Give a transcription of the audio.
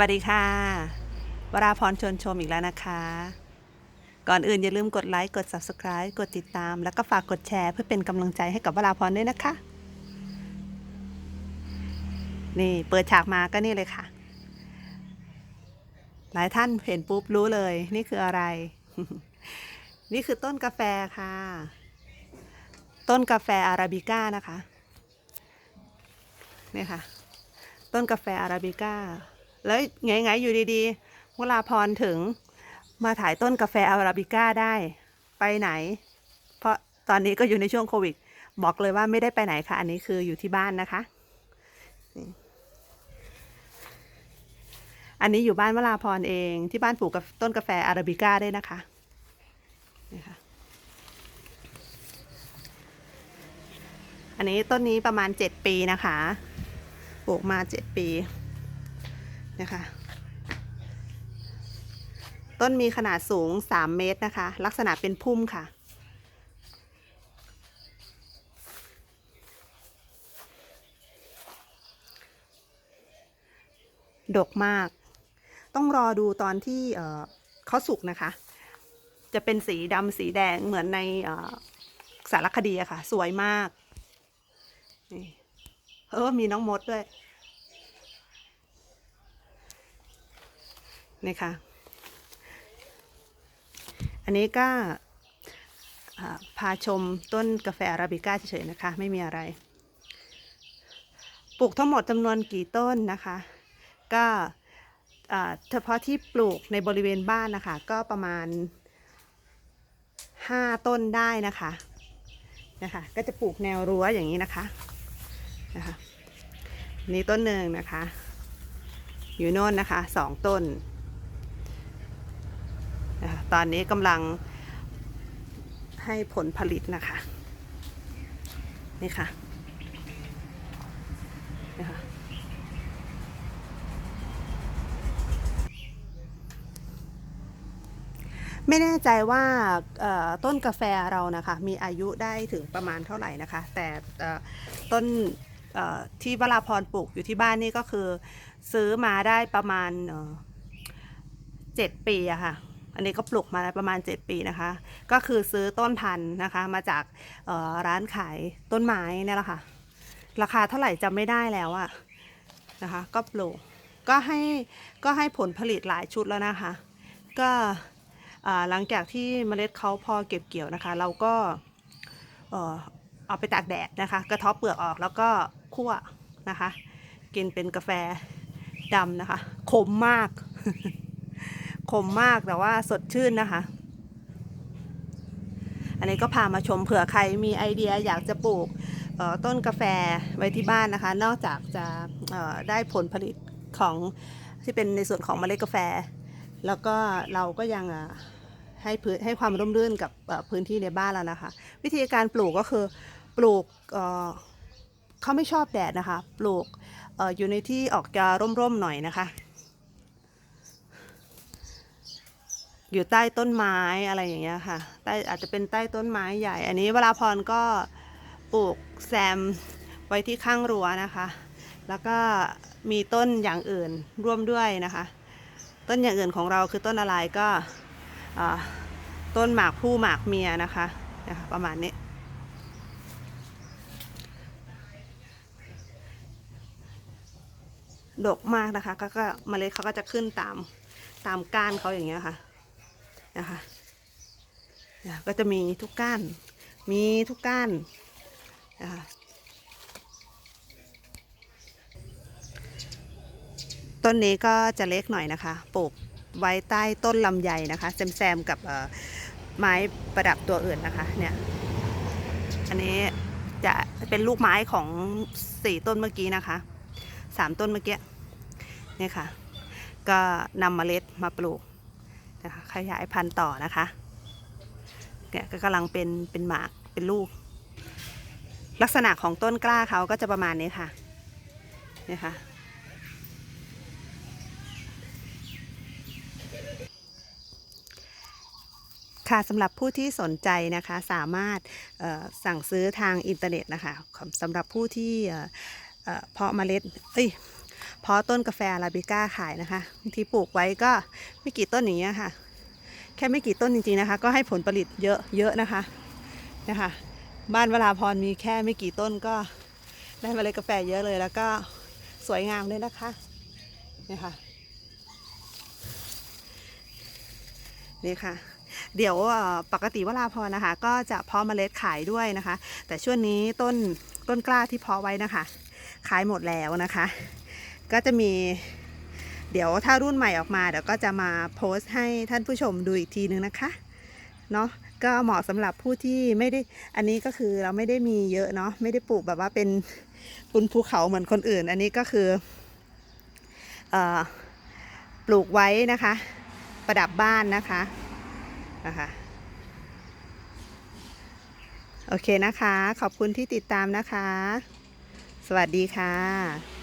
วัสดีค่ะ วราพรชวนชมอีกแล้วนะคะ ก่อนอื่นอย่าลืมกดไลค์ กด Subscribe กดติดตาม แล้วก็ฝากกดแชร์เพื่อเป็นกำลังใจให้กับวราพรด้วยนะคะ นี่เปิดฉากมาก็นี่เลยค่ะ หลายท่านเห็นปุ๊บรู้เลย นี่คืออะไร นี่คือต้นกาแฟค่ะ ต้นกาแฟอาราบิก้านะคะ นี่ค่ะ ต้นกาแฟอาราบิก้า แล้วไงๆอยู่ดีๆวลาพรถึงมาถ่ายต้นกาแฟอาราบิก้าได้ ไปไหน เพราะตอนนี้ก็อยู่ในช่วงโควิด บอกเลยว่าไม่ได้ไปไหนค่ะ อันนี้คืออยู่ที่บ้านนะคะ อันนี้อยู่บ้านวลาพรเองที่บ้านปลูกกับต้นกาแฟอาราบิก้าได้นะคะนี่ค่ะอันนี้ต้นนี้ประมาณเจ็ดปีนะคะ ปลูกมาเจ็ดปี นะคะ ต้นมีขนาดสูง 3 เมตรนะคะ ลักษณะเป็นพุ่มค่ะ ดกมาก ต้องรอดูตอนที่เขาสุกนะคะ จะเป็นสีดำสีแดงเหมือนในสารคดีอะค่ะ สวยมากนี่เออ มีน้องมดด้วย นี่ค่ะอันนี้ก็พาชมต้นกาแฟอาราบิก้าเฉยๆนะคะ ไม่มีอะไร ปลูกทั้งหมดจำนวนกี่ต้นนะคะ ก็เฉพาะที่ปลูกในบริเวณบ้านนะคะ ก็ประมาณ 5 ต้นได้นะคะนะคะ ก็จะปลูกแนวรั้วอย่างนี้นะคะนะคะนี่ต้นหนึ่งนะคะ อยู่โน่นนะคะสองต้น ตอนนี้กำลังให้ผลผลิตนะคะ นี่ค่ะนะคะไม่แน่ใจว่าต้นกาแฟเรานะคะ มีอายุได้ถึงประมาณเท่าไหร่นะคะ แต่ต้นที่วราพรปลูกอยู่ที่บ้านนี่ก็คือ ซื้อมาได้ประมาณเอ่อเจ็ดปีอะค่ะ อันนี้ก็ปลูกมาประมาณ 7 ปีนะคะ ก็คือซื้อต้นพันธุ์นะคะ มาจากร้านขายต้นไม้นี่แหละค่ะ ราคาเท่าไหร่จำไม่ได้แล้วอะนะคะ ก็ปลูกก็ให้ก็ให้ผลผลิตหลายชุดแล้วนะคะ ก็หลังจากที่เมล็ดเขาพอเก็บเกี่ยวนะคะ เราก็เอาไปตากแดดนะคะ กระทาะเปลือกออกแล้วก็คั่วนะคะ กินเป็นกาแฟดำนะคะขมมาก ขมมากแต่ว่าสดชื่นนะคะ อันนี้ก็พามาชมเผื่อใครมีไอเดียอยากจะปลูกต้นกาแฟไว้ที่บ้านนะคะ นอกจากจะได้ผลผลิตของที่เป็นในส่วนของเมล็ดกาแฟ แล้วก็เราก็ยังให้พื้นให้ความร่มรื่นกับพื้นที่ในบ้านแล้วนะคะ วิธีการปลูกก็คือปลูกเเขาไม่ชอบแดดนะคะ ปลูกอออยู่ในที่ออกจะร่มๆหน่อยนะคะ อยู่ใต้ต้นไม้อะไรอย่างเงี้ยค่ะใต้อาจจะเป็นใต้ต้นไม้ใหญ่ อันนี้เวลาพรก็ปลูกแซมไว้ที่ข้างรั้วนะคะ แล้วก็มีต้นอย่างอื่นร่วมด้วยนะคะ ต้นอย่างอื่นของเราคือต้นอะไรก็ต้นหมากผู้หมากเมียนะคะนะคะประมาณนี้ดกมากนะคะก็เมล็ดเขาก็จะขึ้นตามตามก้านเขาอย่างเงี้ยค่ะ นะคะนี่ยก็จะมีทุกก้าน มีทุกก้านนะคะต้นนี้ก็จะเล็กหน่อยนะคะ ปลูกไว้ใต้ต้นลำไยนะคะแซมๆกับไม้ประดับตัวอื่นนะคะ เนี่ย อันนี้จะเป็นลูกไม้ของสี่ต้นเมื่อกี้นะคะสามต้นเมื่อกี้ เนี่ยค่ะ ก็นำเมล็ดมาปลูก นะคะขยายพันธุ์ต่อนะคะเนี่ยก็กำลังเป็นเป็นหมากเป็นลูก ลักษณะของต้นกล้าเขาก็จะประมาณนี้ค่ะเนี่ยค่ะค่ะสำหรับผู้ที่สนใจนะคะสามารถสั่งซื้อทางอินเทอร์เน็ตนะคะสำหรับผู้ที่เอ่อเอ่อเพาะเมล็ดเอ้ย เพาะต้นกาแฟอาราบิก้าขายนะคะบางทีปลูกไว้ก็ไม่กี่ต้นอย่างเงี้ยค่ะ แค่ไม่กี่ต้นจริงๆนะคะ ก็ให้ผลผลิตเยอะเยอะนะคะนะคะบ้านเวราพรมีแค่ไม่กี่ต้นก็ได้เมล็ดกาแฟเยอะเลยแล้วก็สวยงามเลยนะคะนี่ค่ะนี่ค่ะ เดี๋ยวปกติวราพรนะคะ ก็จะเพาะเมล็ดขายด้วยนะคะ แต่ช่วงนี้ต้นต้นกล้าที่เพาะไว้นะคะ ขายหมดแล้วนะคะ ก็จะมีเดี๋ยวถ้ารุ่นใหม่ออกมาเดี๋ยวก็จะมาโพสต์ให้ท่านผู้ชมดูอีกทีนึงนะคะเนาะก็เหมาะสำหรับผู้ที่ไม่ได้อันนี้ก็คือเราไม่ได้มีเยอะเนาะไม่ได้ปลูกแบบว่าเป็นปุนภูเขาเหมือนคนอื่น อันนี้ก็คือเออปลูกไว้นะคะ ประดับบ้านนะคะนะคะโอเคนะคะ ขอบคุณที่ติดตามนะคะ สวัสดีค่ะ